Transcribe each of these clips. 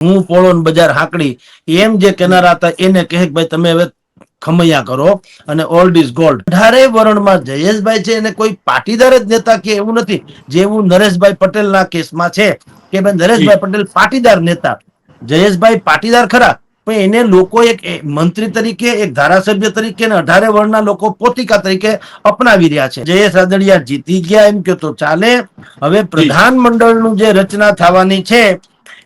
હું પોળો બજાર હાકડી એમ જે કેનારા હતા એને કહે કે ભાઈ તમે હવે ખમૈયા કરો અને ઓલ્ડ ઇઝ ગોલ્ડ અઢારે વરણમાં જયેશભાઈ છે એને કોઈ પાટીદાર જ નેતા કે એવું નથી. જેવું નરેશભાઈ પટેલના કેસમાં છે કે ભાઈ નરેશભાઈ પટેલ પાટીદાર નેતા. જયેશભાઈ પાટીદાર ખરા પણ એને લોકો એક મંત્રી તરીકે એક ધારાસભ્ય તરીકે અને અઢારે વર્ણના લોકો પોતિકા તરીકે અપનાવી રહ્યા છે. જયેશ રાદડિયા જીતી ગયા એમ કે તો ચાલે. હવે પ્રધાનમંડળનું જે રચના થવાની છે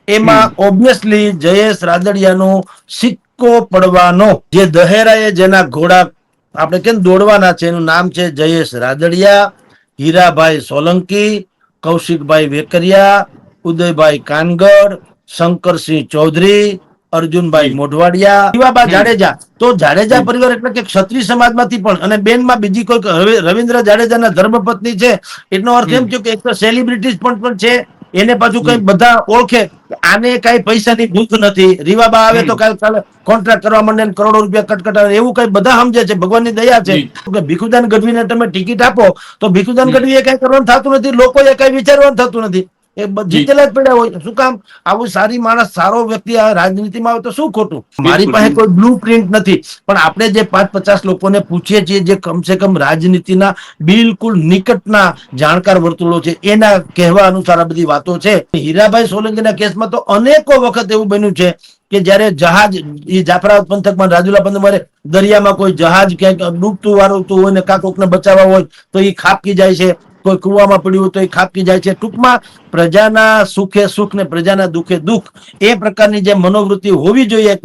એમાં ઓબ્વિયસલી જયેશ રાદડિયાનો સિક્કો પડવાનો. જે દહેરાએ જેના ઘોડા આપણે કેમ દોડવાના છે એનું નામ છે જયેશ રાદડિયા હીરાભાઈ સોલંકી કૌશિકભાઈ વેકરિયા ઉદયભાઈ કાનગડ શંકરસિંહ ચૌધરી અર્જુનભાઈ મોઢવાડિયા જાડેજા. તો જાડેજા પરિવાર એટલે કે ક્ષત્રિય સમાજમાંથી પણ અને બેનમાં બીજી કોઈ રવિ- રવિન્દ્ર જાડેજાના ધર્મપત્ની છે. એટલો અર્થ એમ થયો કે એક તો સેલિબ્રિટીઝ પણ પણ છે એને પાછું કઈ બધા ઓળખે. આને કઈ પૈસાની ભૂખ નથી. રીવાબા આવે તો કાલ કાલે કોન્ટ્રાક્ટ કરવા માંડે કરોડો રૂપિયા કટકટાવે એવું કઈ બધા સમજે છે. ભગવાનની દયા છે. કે ભીખુદાન ગઢવીને તમે ટિકિટ આપો તો ભીખુદાન ગઢવી કઈ કરવાનું થતું નથી. લોકોએ કઈ વિચારવાનું થતું નથી. એ બધી જી. પડ્યા હોય શું કામ? આવું સારી માણસ સારો વ્યક્તિ આ રાજનીતિમાં આવે તો શું ખોટું? મારી પાસે કોઈ બ્લુ પ્રિન્ટ નથી. પણ આપણે જે પાંચ પચાસ લોકોને પૂછીએ છીએ જે કમસે કમ રાજનીતિના બિલકુલ નિકટના જાણકાર વર્તુળો છે એના કહેવા અનુસાર આ બધી વાતો છે. હીરાભાઈ સોલંકીના કેસમાં તો અનેકો વખત એવું બન્યું છે કે જ્યારે જહાજ એ જાફરાબાદ પંથકમાં રાજુલા પંથકમાં દરિયામાં કોઈ જહાજ ક્યાંક ડૂબતું વાળતું હોય ને કાંક કોકને બચાવવા હોય તો એ ખાપકી જાય છે. કોઈ કુવામાં પડ્યું તો એ ખાપકી જાય છે ટૂંકમાં પ્રજાના સુખે સુખ ને પ્રજાના દુઃખે દુઃખ એ પ્રકારની જે મનોવૃત્તિ હોવી જોઈએ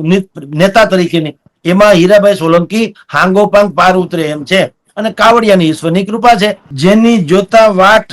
નેતા તરીકેની, એમાં હીરાભાઈ સોલંકી હાંગોપાંગ પાર ઉતરે એમ છે. અને કાવડિયાની ઈશ્વરની કૃપા છે. જેની જોતા વાટ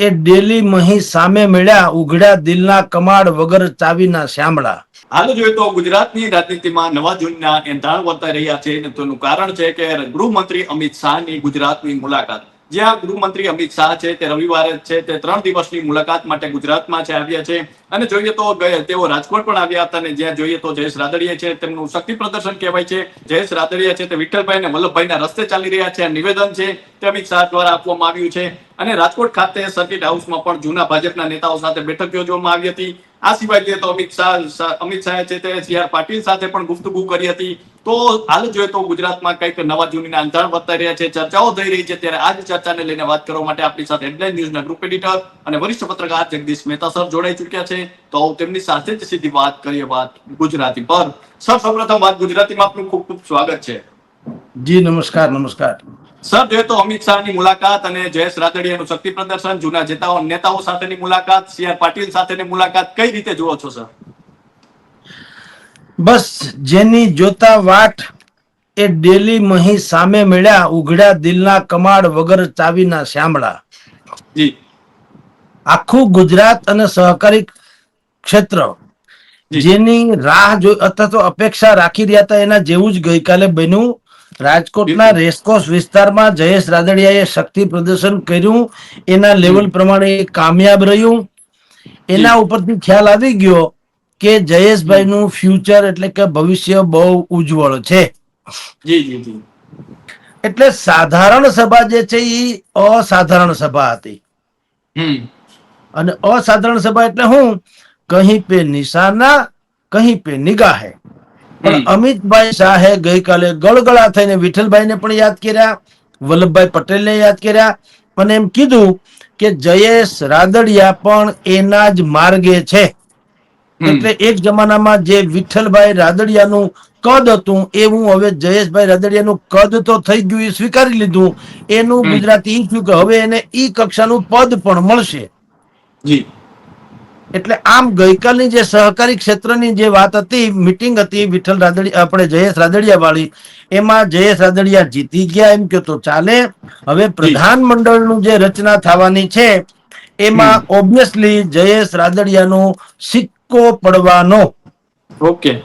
એ ડેલી મહી સામે મળ્યા, ઉઘડ્યા દિલના કમાડ વગર ચાવીના શ્યામળા. હાલ, જોઈએ તો ગુજરાતની રાજનીતિમાં નવા જૂનના એંધાણ વર્તાઈ રહ્યા છે. તેનું કારણ છે કે ગૃહમંત્રી અમિત શાહની ગુજરાતની મુલાકાત. જ્યાં ગૃહમંત્રી અમિત શાહ છે, તે રવિવારે છે, તે ત્રણ દિવસની મુલાકાત માટે ગુજરાતમાં છે, આવ્યા છે. અને જોઈએ તો તેઓ રાજકોટ પણ આવ્યા હતા અને જ્યાં જોઈએ તો જયેશ રાદડિયા છે, તેમનું શક્તિ પ્રદર્શન કહેવાય છે. જયેશ રાદડીયા છે, તે વિઠ્ઠલભાઈ અને વલ્લભભાઈના રસ્તે ચાલી રહ્યા છે નિવેદન છે, તે અમિત શાહ દ્વારા આપવામાં આવ્યું છે. અને રાજકોટ ખાતે સર્કિટ હાઉસમાં પણ જૂના ભાજપના નેતાઓ સાથે બેઠક યોજવામાં આવી હતી. આ સિવાય તો અમિત શાહ, અમિત શાહે છે, તે સી પાટીલ સાથે પણ ગુફ્તગુ કરી હતી. તો હાલ જોઈએ તો ગુજરાતમાં કંઈક નવા જૂનીના અંધાણ વધતા રહ્યા છે. ચર્ચાઓ થઈ રહી છે ત્યારે આજ ચર્ચાને લઈને વાત કરવા માટે આપણી સાથે હેડલાઇન ન્યૂઝના ગ્રુપ એડિટર અને વરિષ્ઠ પત્રકાર જગદીશ મહેતા સર જોડાઈ ચૂક્યા છે. તો તેમની સાથે જ સીધી વાત કરીએ વાત ગુજરાતી પર. સર સૌપ્રથમ વાત ગુજરાતીમાં આપનું ખૂબ ખૂબ સ્વાગત છે. જી નમસ્કાર નમસ્કાર. સર જોઈએ તો અમિત શાહની મુલાકાત અને જયેશ રાદડિયાનું શક્તિ પ્રદર્શન જૂના નેતાઓ સાથેની મુલાકાત સી આર પાટીલ સાથેની મુલાકાત કઈ રીતે જુઓ છો સર? બસ જેની જોતા વાટ એ ડેલી મહી સામે મળ્યા ઉઘડ્યા દિલના કમાડ વગર ચાવીના શ્યામળા. આખું ગુજરાત અને સહકારી ક્ષેત્ર જેની રાહ જો અથવા તો અપેક્ષા રાખી રહ્યા હતા એના જેવું જ ગઈકાલે બન્યું. રાજકોટના રેસકોર્સ વિસ્તારમાં જયેશ રાદડિયાએ શક્તિ પ્રદર્શન કર્યું. એના લેવલ પ્રમાણે કામયાબ રહ્યું. એના ઉપરથી ખ્યાલ આવી ગયો કે જયેશભાઈનું ફ્યુચર એટલે કે ભવિષ્ય બહુ ઉજ્જવળ છે. જી જી જી. એટલે સાધારણ સભા જે છે એ અસાધારણ સભા હતી. અને અસાધારણ સભા એટલે હું કહી પે નિશાના કહી પે નિગાહે. પણ હમ. અમિતભાઈ શાહે ગઈકાલે ગળગળા થઈને વિઠ્ઠલભાઈને પણ યાદ કર્યા વલ્લભભાઈ પટેલને યાદ કર્યા અને એમ કીધું કે જયેશ રાદડિયા પણ એના જ માર્ગે છે. એટલે એક જમાનામાં જે વિઠ્ઠલભાઈ રાદડિયાનું કદ હતું એવું હવે જયેશભાઈ રાદડિયાનું કદ તો થઈ ગયું એ સ્વીકારી લીધું. એનું ગુજરાતી ઈ થયું કે હવે એને ઈ કક્ષાનું પદ પણ મળશે. જી. એટલે આમ ગઈકાલની જે સહકારી ક્ષેત્રની જે વાત હતી મીટિંગ હતી વિઠ્ઠલ રાદડી આપણે જયેશ રાદડિયા વાળી એમાં જયેશ રાદડિયા જીતી ગયા એમ કે તો ચાલે હવે પ્રધાનમંડળનું જે રચના થવાની છે એમાં ઓબ્વિયસલી જયેશ રાદડિયાનો સિક્કો પડવાનો. ઓકે.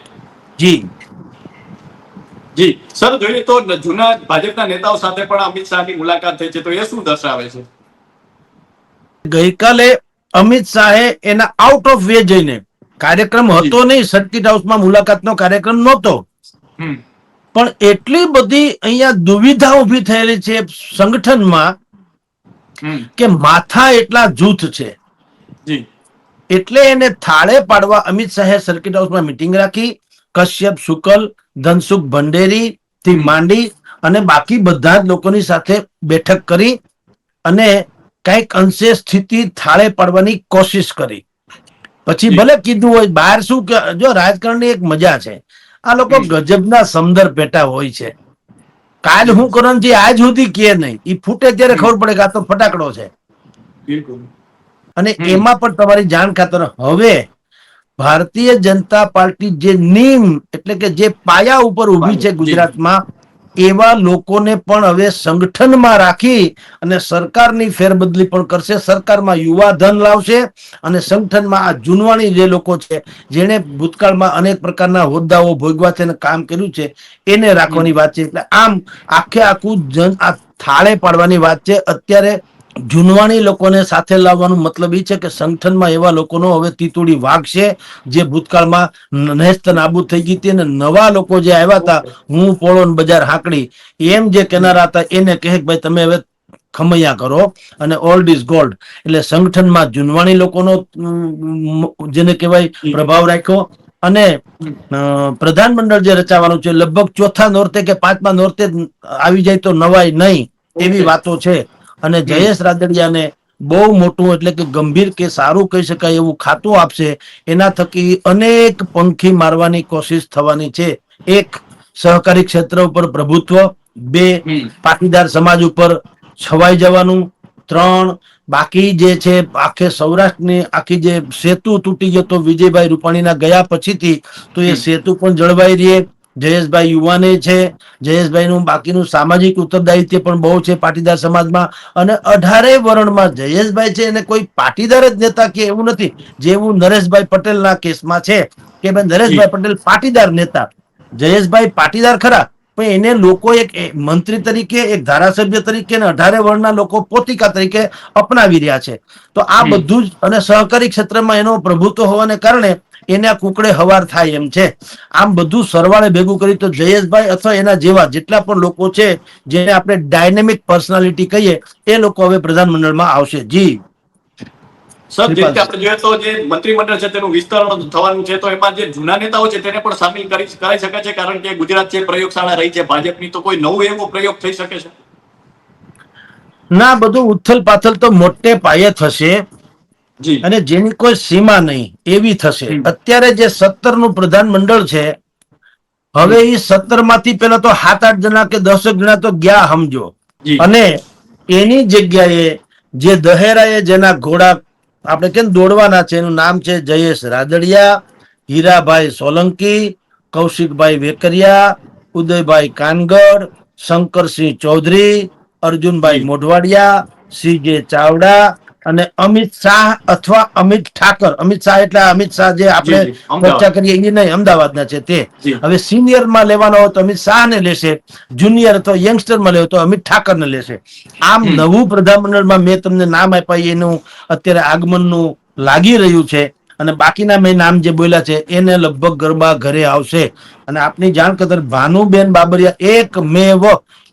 જી. જી. સર જોઈએ તો જૂના ભાજપના નેતાઓ સાથે પણ અમિત શાહની મુલાકાત થઈ છે. તો એ શું દર્શાવે છે? ગઈકાલે અમિત શાહે એના આઉટ ઓફ વે જઈને કાર્યક્રમ હતો નહીં સર્કિટ હાઉસમાં મુલાકાતનો કાર્યક્રમ નહોતો. પણ એટલી બધી અહીંયા દુવિધા ઊભી થયેલી છે સંગઠનમાં કે માથા એટલા જૂથ છે. જી. એટલે એને થાળે પાડવા અમિત શાહે સર્કિટ હાઉસમાં મિટિંગ રાખી. કશ્યપ શુકલ ધનસુખ ભંડેરી થી માંડી અને બાકી બધા જ લોકોની સાથે બેઠક કરી અને કંઈક અંશે સ્થિતિ થાળે પાડવાની કોશિશ કરી. પછી ભલે કીધું હોય બહાર શું કે જો રાજકારણની એક મજા છે. આ લોકો ગજબના સમદર પેટા હોય છે. કાલ હું કરણજી આજ સુધી કે નહીં. એ ફૂટે ત્યારે ખબર પડે કે આ તો ફટાકડો છે. બિલકુલ. અને એમાં પણ તમારી જાણ ખાતર. હવે ભારતીય જનતા પાર્ટી જે નીમ એટલે કે જે પાયા ઉપર ઊભી છે ગુજરાતમાં એવા લોકોને પણ હવે સંગઠનમાં રાખી અને સરકારની ફેરબદલી પણ કરશે. સરકારમાં યુવા ધન લાવશે અને સંગઠનમાં આ જૂનવાણી જે લોકો છે જેણે ભૂતકાળમાં અનેક પ્રકારના હોદ્દાઓ ભોગવા છે અને કામ કર્યું છે એને રાખવાની વાત છે. એટલે આમ આખે આખું જન આ થાળે પાડવાની વાત છે. અત્યારે જૂનવાણી લોકોને સાથે લાવવાનો મતલબ એ છે કે સંગઠનમાં એવા લોકોનો હવે તીતુડી વાઘ છે જે ભૂતકાળમાં નહેસ્ત નાબૂદ થઈ ગઈ હતી અને નવા લોકો જે આવ્યા હતા હું પોળો બજાર હાંકડી એમ જે કેનારા હતા એને કહે કે ભાઈ તમે હવે ખમૈયા કરો અને ઓલ્ડ ઇઝ ગોલ્ડ. એટલે સંગઠનમાં જૂનવાણી લોકોનો જેને કહેવાય પ્રભાવ રાખ્યો અને પ્રધાનમંડળ જે રચાવાનું છે લગભગ ચોથા નોરતે કે પાંચમા નોરતે આવી જાય તો નવાય નહીં એવી વાતો છે. અને જયેશ રાદડિયાને બહુ મોટું એટલે કે ગંભીર કે સારું કહી શકાય એવું ખાતું આપશે એના થકી અનેક પંખી મારવાની કોશિશ થવાની છે. એક સહકારી ક્ષેત્ર ઉપર પ્રભુત્વ. બે પાટીદાર સમાજ ઉપર છવાઈ જવાનું. ત્રણ બાકી જે છે આખે સૌરાષ્ટ્રની આખી જે સેતુ તૂટી ગયો તો વિજયભાઈ રૂપાણીના ગયા પછીથી તો એ સેતુ પણ જળવાઈ રહે. જયેશભાઈ યુવાને છે. જયેશભાઈનું બાકીનું સામાજિક ઉત્તરદાયિત્વ પણ બહુ છે પાટીદાર સમાજમાં. અને અઢારે વર્ણમાં જયેશભાઈ છે એને કોઈ પાટીદાર જ નેતા કે એવું નથી. જેવું નરેશભાઈ પટેલના કેસમાં છે કે ભાઈ નરેશભાઈ પટેલ પાટીદાર નેતા. જયેશભાઈ પાટીદાર ખરા પણ એને લોકો એક મંત્રી તરીકે એક ધારાસભ્ય તરીકે અને અઢારે વર્ણના લોકો પોતિકા તરીકે અપનાવી રહ્યા છે. તો આ બધું જ અને સહકારી ક્ષેત્રમાં એનો પ્રભુત્વ હોવાને કારણે એને આ કુકડે હવાર થાય એમ છે. આમ બધું સરવાળે ભેગું કરી તો જયેશભાઈ અથવા એના જેવા જેટલા પણ લોકો છે જેને આપણે ડાયનેમિક પર્સનાલિટી કહીએ એ લોકો હવે પ્રધાનમંડળમાં આવશે. જી. સર જે આપણે જોઈએ તો જે મંત્રીમંડળ છે તેનું વિસ્તરણ થવાનું છે તો એમાં જે જૂના નેતાઓ છે તેને પણ સામેલ કરી કરાઈ શકે છે કારણ કે ગુજરાત જે પ્રયોગશાળા રહી છે ભાજપની તો કોઈ નવું એવો પ્રયોગ થઈ શકે છે? ના બધું ઉથલ પાથલ તો મોટે પાયે થશે. અને જેની કોઈ સીમા નહીં એવી થશે. અત્યારે જે સત્તરનું પ્રધાનમંડળ છે હવે એ સત્તરમાંથી પેલા તો સાત આઠ જણા કે દસ જણા તો ગયા સમજો. અને એની જગ્યાએ જે દહેરાએ જેના ઘોડા આપણે કેમ દોડવાના છે એનું નામ છે જયેશ રાદડિયા હીરાભાઈ સોલંકી કૌશિકભાઈ વેકરિયા ઉદયભાઈ કાનગડ શંકરસિંહ ચૌધરી અર્જુનભાઈ મોઢવાડિયા મોઢવાડિયા સીજે ચાવડા અને અમિત શાહ અથવા અમિત ઠાકર. અમિત શાહ એટલે અમિત શાહ જે આપણે. ચર્ચા કરીએ એ નહીં અમદાવાદના છે તે. હવે સિનિયરમાં લેવાનો હોય તો અમિત શાહ ને લેશે જુનિયર અથવા યંગસ્ટરમાં લેવો તો અમિત ઠાકર ને લેશે. આમ નવું પ્રધાનમંડળમાં મેં તમને નામ આપ્યા એનું અત્યારે આગમનનું લાગી રહ્યું છે. અને બાકીના મેં નામ જે બોલ્યા છે એને લગભગ ગરબા ઘરે આવશે. અને આપની જાણ કદર ભાનુબેન બાબરિયા એક મેવ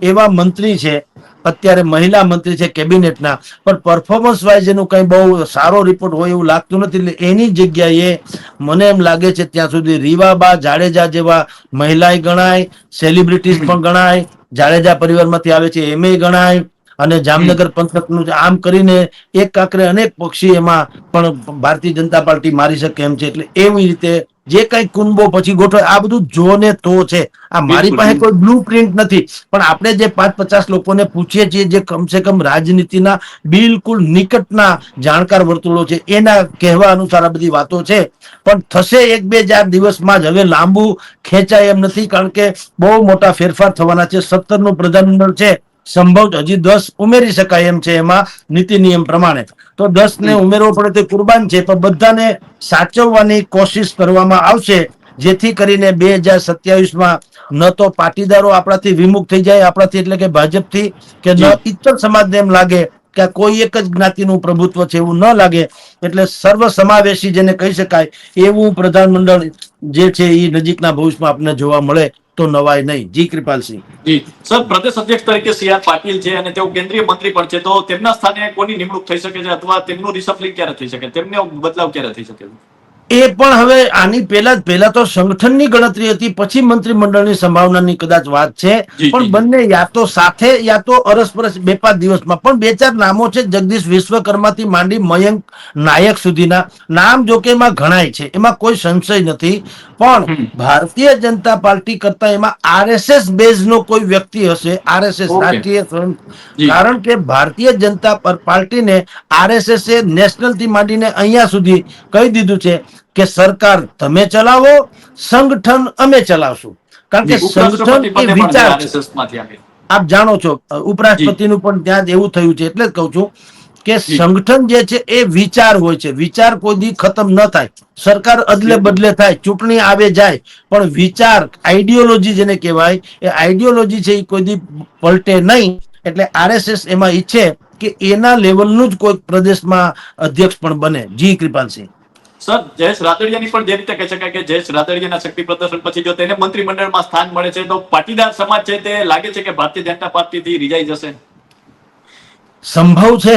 એવા મંત્રી છે. અત્યારે મહિલા મંત્રી છે કેબિનેટના. પણ પરફોર્મન્સ વાઇઝ એનું કઈ બહુ સારો રિપોર્ટ હોય એવું લાગતું નથી એટલે એની જગ્યાએ મને એમ લાગે છે ત્યાં સુધી રીવાબા જાડેજા જેવા મહિલાએ ગણાય સેલિબ્રિટીઝ પણ ગણાય જાડેજા પરિવારમાંથી આવે છે એમે ગણાય અને જામનગર પંથકનું આમ કરીને એક કાંકરે અનેક પક્ષી એમાં પણ ભારતીય જનતા પાર્ટી મારી શકે એમ છે. એટલે એવી રીતે જે કઈ કુંબો પછી ગોઠવાય આ બધું જો ને તો છે. આ મારી પાસે કોઈ બ્લુ પ્રિન્ટ નથી. પણ આપણે જે પાંચ પચાસ લોકોને પૂછીએ છીએ જે કમસે કમ રાજનીતિના બિલકુલ નિકટના જાણકાર વર્તુળો છે એના કહેવા અનુસાર આ બધી વાતો છે. પણ થશે એક બે ચાર દિવસમાં જ. હવે લાંબુ ખેંચાય એમ નથી કારણ કે બહુ મોટા ફેરફાર થવાના છે. સત્તરનું પ્રધાનમંડળ છે. સંભવ હજી દસ ઉમેરી શકાય એમ છે એમાં નીતિ નિયમ પ્રમાણે. તો દસ ને ઉમેરવો પડે તે કુરબાન છે પણ બધાને સાચવવાની કોશિશ કરવામાં આવશે જેથી કરીને બે હજાર સત્યાવીસમાં ન તો પાટીદારો આપણાથી વિમુખ થઈ જાય આપણાથી એટલે કે ભાજપથી કે ન ઇતર સમાજને એમ લાગે કે કોઈ એક જ જ્ઞાતિનું પ્રભુત્વ છે એવું ન લાગે. એટલે સર્વ સમાવેશી જેને કહી શકાય એવું પ્રધાનમંડળ જે છે એ નજીકના ભવિષ્યમાં આપણને જોવા મળે. તો નવાય નહીં. જી કૃપાલસિંહ. જી. સર, પ્રદેશ અધ્યક્ષ તરીકે સી. આર. પાટીલ છે અને તેઓ કેન્દ્રીય મંત્રી પણ છે. તો તેમના સ્થાને કોની નિમણૂક થઈ શકે છે? અથવા તેમનું રિસફલિંગ ક્યારે થઈ શકે? તેમને બદલાવ ક્યારે થઈ શકે એ પણ હવે આની પહેલા પહેલા તો સંગઠનની ગણતરી હતી પછી મંત્રીમંડળની સંભાવનાની કદાચ વાત છે. પણ બંને યા તો સાથે યા તો અરસપરસ બે પાંચ દિવસમાં. પણ બે ચાર નામો છે. જગદીશ વિશ્વકર્માથી માંડી મયંક નાયક સુધીના. નામ જોકે એમાં ઘણાય છે. એમાં કોઈ સંશય નથી. પણ ભારતીય જનતા પાર્ટી કરતા એમાં આરએસએસ બેઝ નો કોઈ વ્યક્તિ હશે આરએસએસ. રાષ્ટ્રીય કારણ કે ભારતીય જનતા પર- પાર્ટીને આરએસએસ એ નેશનલથી માંડીને અહીંયા સુધી કહી દીધું છે. કે સરકાર તમે ચલાવો સંગઠન અમે ચલાવશું. કારણ કે સંગઠન એ વિચાર આપ જાણો છો ઉપરાષ્ટ્રપતિનું પણ ત્યાં જ એવું થયું છે એટલે જ કહું છું કે સંગઠન જે છે એ વિચાર હોય છે. વિચાર કોઈ દી ખતમ ન થાય. સરકાર અદલે બદલે થાય ચૂંટણી આવે જાય પણ વિચાર આઈડિયોલોજી જેને કહેવાય એ આઈડિયોલોજી છે એ કોઈ દી પલટે નહીં. એટલે આરએસએસ એમાં ઈચ્છે કે એના લેવલનું જ કોઈ પ્રદેશમાં અધ્યક્ષ પણ બને. જી કૃપાલસિંહ. સર જયેશ રાદડિયાની પણ જે રીતે કહી શકાય કે જયેશ રાદડિયાના શક્તિ પ્રદર્શન પછી જો તેને મંત્રીમંડળમાં સ્થાન મળે છે તો પાટીદાર સમાજ છે તે લાગે છે કે ભારતીય જનતા પાર્ટીથી રીજાઈ જશે? સંભવ છે.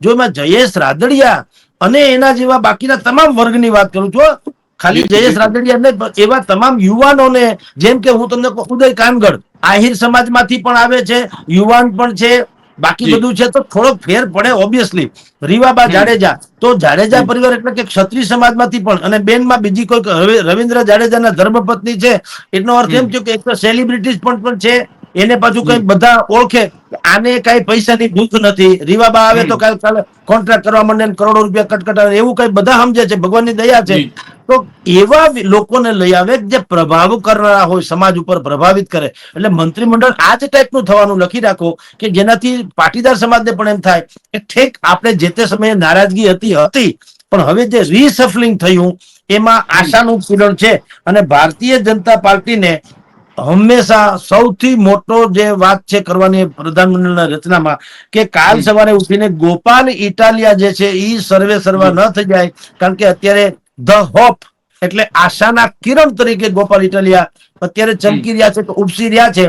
જો એમાં જયેશ રાદડિયા અને એના જેવા બાકીના તમામ વર્ગની વાત કરું છું ખાલી જયેશ. રાદડિયા ને એવા તમામ યુવાનોને જેમ કે હું તમને ઉદય કાનગડ આહિર સમાજમાંથી પણ આવે છે યુવાન પણ છે બાકી બધું છે તો થોડોક ફેર પડે ઓબ્વિયસલી રીવાબા. જાડેજા. તો જાડેજા પરિવાર એટલે કે ક્ષત્રિય સમાજમાંથી પણ અને બેનમાં બીજી કોઈ રવિ- રવિન્દ્ર જાડેજાના ધર્મપત્ની છે. એટલો અર્થ એમ થયો કે એક તો સેલિબ્રિટીઝ પણ પણ છે. એને પાછું કઈ. બધા ઓળખે આને કઈ પૈસાની ભૂખ નથી. રીવાબા આવે તો. કાલ કાલે કોન્ટ્રાક્ટ કરવા માંડે કરોડો રૂપિયા કટકટાવે એવું કઈ બધા સમજે છે ભગવાનની દયા છે. તો એવા લોકોને લઈ આવે જે પ્રભાવ કરનારા હોય સમાજ ઉપર પ્રભાવિત કરે. એટલે મંત્રીમંડળ આ જ ટાઈપનું થવાનું લખી રાખો કે જેનાથી પાટીદાર સમાજને પણ એમ થાય કે ઠેક આપણે જે તે સમયે નારાજગી હતી હતી પણ હવે જે રીસફલિંગ થયું એમાં આશાનું કિરણ છે. અને ભારતીય જનતા પાર્ટીને હંમેશા સૌથી મોટો જે વાત છે કરવાની પ્રધાનમંત્રીના રચનામાં કે કાલ સવારે ઉઠીને ગોપાલ ઇટાલિયા જે છે એ સર્વે સર્વા ન થઈ જાય કારણ કે અત્યારે ધ હોપ એટલે આશાના કિરણ તરીકે ગોપાલ ઇટાલિયા અત્યારે ચમકી રહ્યા છે તો ઉપસી રહ્યા છે.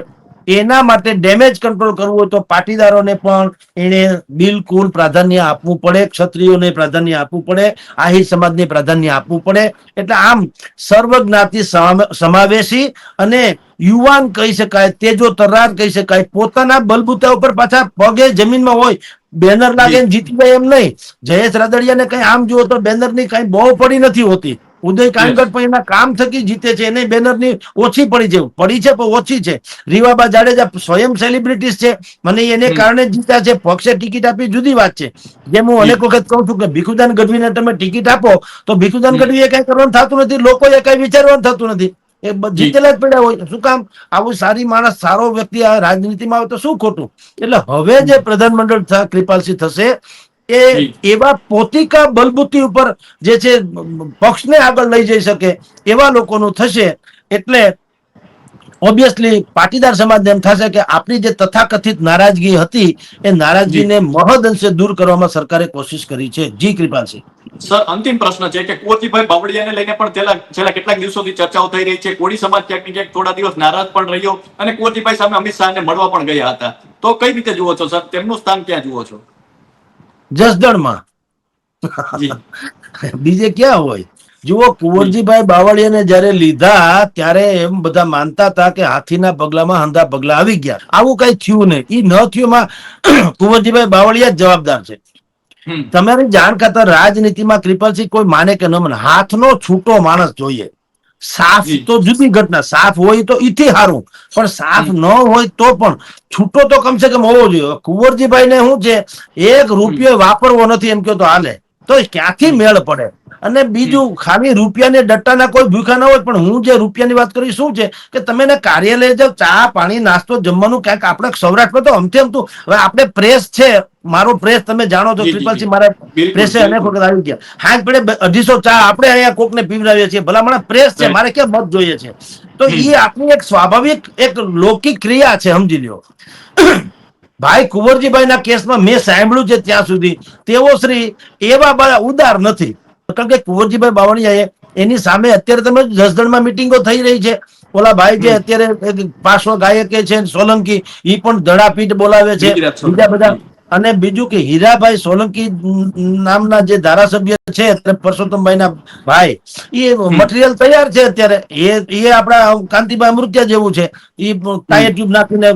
એના માટે ડેમેજ કંટ્રોલ કરવું હોય તો પાટીદારોને પણ એને બિલકુલ પ્રાધાન્ય આપવું પડે ક્ષત્રિયોને પ્રાધાન્ય આપવું પડે આહી સમાજને પ્રાધાન્ય આપવું પડે. એટલે આમ સર્વજ્ઞાતિ સમાવેશી અને યુવાન કહી શકાય તેજો તરાર કહી શકાય પોતાના બલબૂતા ઉપર પાછા પગે જમીનમાં હોય. બેનર લાગે જીતી જાય એમ નહીં. જયેશ રાદડિયાને કઈ આમ જુઓ તો બેનરની કઈ બહુ પડી નથી હોતી. ઉદય કાનગડ પણ એના કામ થકી જીતે છે. એને બેનરની ઓછી પડી છે. પડી છે પણ ઓછી છે. રીવાબા જાડેજા સ્વયં સેલિબ્રિટીઝ છે મને એને કારણે જીત્યા છે. પક્ષે ટિકિટ આપી જુદી વાત છે. જેમ હું અનેક વખત કહું છું કે ભીખુદાન ગઢવીને તમે ટિકિટ આપો તો ભીખુદાન ગઢવી ગઢવીએ કઈ કરવાનું થતું નથી. લોકોએ કઈ વિચારવાનું થતું નથી. એ જીતેલા જ પડ્યા હોય. શું કામ? આવું સારી માણસ સારો વ્યક્તિ આ રાજનીતિમાં આવે તો શું ખોટું? એટલે હવે જે પ્રધાનમંડળ કૃપાલસિંહ થશે જી. એવા પોતિકા બલબુતી ઉપર જે છે પક્ષને આગળ લઈ જઈ શકે એવા લોકોનું થશે એટલે ઓબ્વિયસલી પાટીદાર સમાજ એમ થશે કે આપણી જે તથાકથિત નારાજગી હતી એ નારાજગીને મહદ અંશે દૂર કરવામાં સરકારે કોશિશ કરી છે. જી કૃપાલસિંહ. સર અંતિમ પ્રશ્ન છે કે કોચીભાઈ બાવળિયાને લઈને પણ છેલ્લા છેલ્લા કેટલાક દિવસોથી ચર્ચાઓ થઈ રહી છે. કોળી સમાજ ક્યાંક ને ક્યાંક થોડા દિવસ નારાજ પણ રહ્યો અને કોચીભાઈ સામે અમિત શાહને મળવા પણ ગયા હતા. તો કઈ રીતે જુઓ છો સર? તેમનું સ્થાન ક્યાં જુઓ છો? જસદણમાં. બીજે ક્યાં હોય? જુઓ કુંવરજીભાઈ બાવળિયાને જયારે લીધા ત્યારે એમ બધા માનતા હતા કે હાથીના પગલામાં હંધા પગલા આવી ગયા. આવું કઈ થયું નહીં. ઈ ન થયુંમાં કુંવરજીભાઈ બાવળિયા જ જવાબદાર છે. તમારી જાણ કરતા રાજનીતિમાં ત્રિપલસિંહ કોઈ માને કે ન માને હાથનો છૂટો માણસ જોઈએ. સાફ તો જુદી ઘટના સાફ હોય તો ઈથી સારું પણ સાફ ન હોય તો પણ છૂટો તો કમસે કમ હોવો જોઈએ. કુંવરજીભાઈ ને શું છે એક રૂપિયો વાપરવો નથી એમ કહો તો હાલે. તો ક્યાંથી મેળ પડે? અને બીજું ખાલી રૂપિયાને ડટ્ટાના કોઈ ભૂખા ના હોય પણ હું જે રૂપિયાની વાત કરી શું છે? કે તમે કાર્યાલય જાઓ ચા પાણી નાસ્તો જમવાનું ક્યાંક આપણે સૌરાષ્ટ્રમાં તો અમથે અમથું હવે આપણે પ્રેસ છે મારો પ્રેસ તમે જાણો છો ત્રિપલ જી, મારા પ્રેસે અનેક વખત આવી ગયા. હાથ પડે અઢીસો ચા આપણે અહીંયા કોકને પીવડાવીએ છીએ. ભલામણ પ્રેસ છે મારે ક્યાં મત જોઈએ છે? તો એ આપણી એક સ્વાભાવિક એક લૌકિક ક્રિયા છે સમજી લ્યો. ભાઈ કુંવરજીભાઈના કેસમાં મેં સાંભળ્યું છે ત્યાં સુધી. તેઓ શ્રી એવા બધા ઉદાર નથી. કારણ કે કુંવરજીભાઈ બાવળિયાએ એની સામે અત્યારે તમે જસદણમાં મિટિંગો થઈ રહી છે. ઓલા ભાઈ જે અત્યારે પાર્શ્વ ગાયકે છે સોલંકી એ પણ ધડાપીઠ બોલાવે છે. બીજા બધા અને બીજું કે હીરાભાઈ સોલંકી નામના જે ધારાસભ્ય છે એટલે પરસોત્તમભાઈના ભાઈ એ મટીરિયલ તૈયાર છે અત્યારે. એ એ આપણા કાંતિભાઈ અમૃત્યા જેવું છે. એ ટાયર ટ્યુબ નાખીને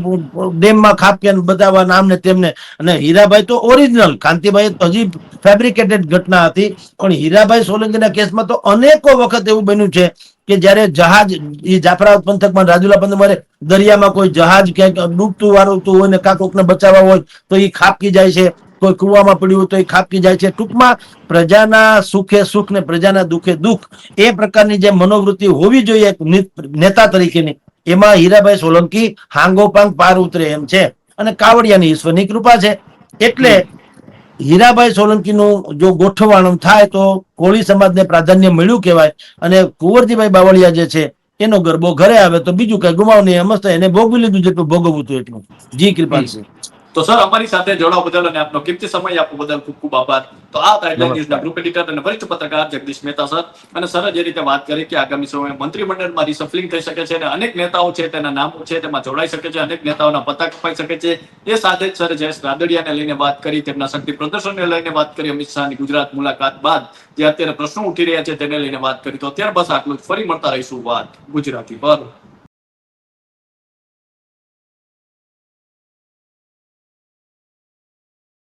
ડેમમાં ખાપકે ને બતાવવા નામ ને તેમને. અને હીરાભાઈ તો ઓરિજિનલ કાંતિભાઈ તો હજી ફેબ્રિકેટેડ ઘટના હતી. પણ હીરાભાઈ સોલંકીના કેસમાં તો અનેકો વખત એવું બન્યું છે કે જયારે જહાજ, એ જાફરાબાદ પંથકમાં રાજુલા પંથકમાં દરિયામાં કોઈ જહાજ ક્યાંક ડૂબતું વાળતું હોય ને કાંકોકને બચાવવા હોય, તો એ ખાપકી જાય છે. કોઈ કુવામાં પડ્યું હોય તો એ ખાપકી જાય છે. ટૂંકમાં પ્રજાના સુખે સુખ ને પ્રજાના દુઃખે દુઃખ એ પ્રકારની જે મનોવૃત્તિ હોવી જોઈએ એક નેતા તરીકેની, એમાં હીરાભાઈ સોલંકી હાંગોપાંગ પાર ઉતરે એમ છે. અને કાવડિયાની ઈશ્વરની કૃપા છે. એટલે હીરાભાઈ સોલંકીનું જો ગોઠવવાનું થાય તો કોળી સમાજને પ્રાધાન્ય મળ્યું કહેવાય. અને કુંવરજીભાઈ બાવળિયા જે છે, એનો ગરબો ઘરે આવે તો બીજું કઈ ગુમાવ નહીં. એમ એને ભોગવી લીધું જેટલું ભોગવવું હતું એટલું. જી કૃપાલસિંહ. તો સર અમારી સાથે જોડાવા બદલ અને આપનો કિંમતી સમય આપવા બદલ ખૂબ ખૂબ આભાર. તો આ ટાઈટલ ન્યૂઝના ગ્રુપ એડિટર અને વરિષ્ઠ પત્રકાર જગદીશ મહેતા સર. અને સર જે રીતે વાત કરી કે આગામી સમયમાં મંત્રીમંડળમાં રિસફલિંગ થઈ શકે છે અને અનેક નેતાઓ છે તેના નામો છે તેમાં જોડાઈ શકે છે અનેક નેતાઓના પત્તા કપાઈ શકે છે. એ સાથે જ સર જયેશ રાદડિયાને લઈને વાત કરી તેમના શક્તિ પ્રદર્શનને લઈને વાત કરી અમિત શાહની ગુજરાત મુલાકાત બાદ જે અત્યારે પ્રશ્નો ઉઠી રહ્યા છે તેને લઈને વાત કરી. તો અત્યારે બસ આટલું જ. ફરી મળતા રહીશું વાત ગુજરાતી પર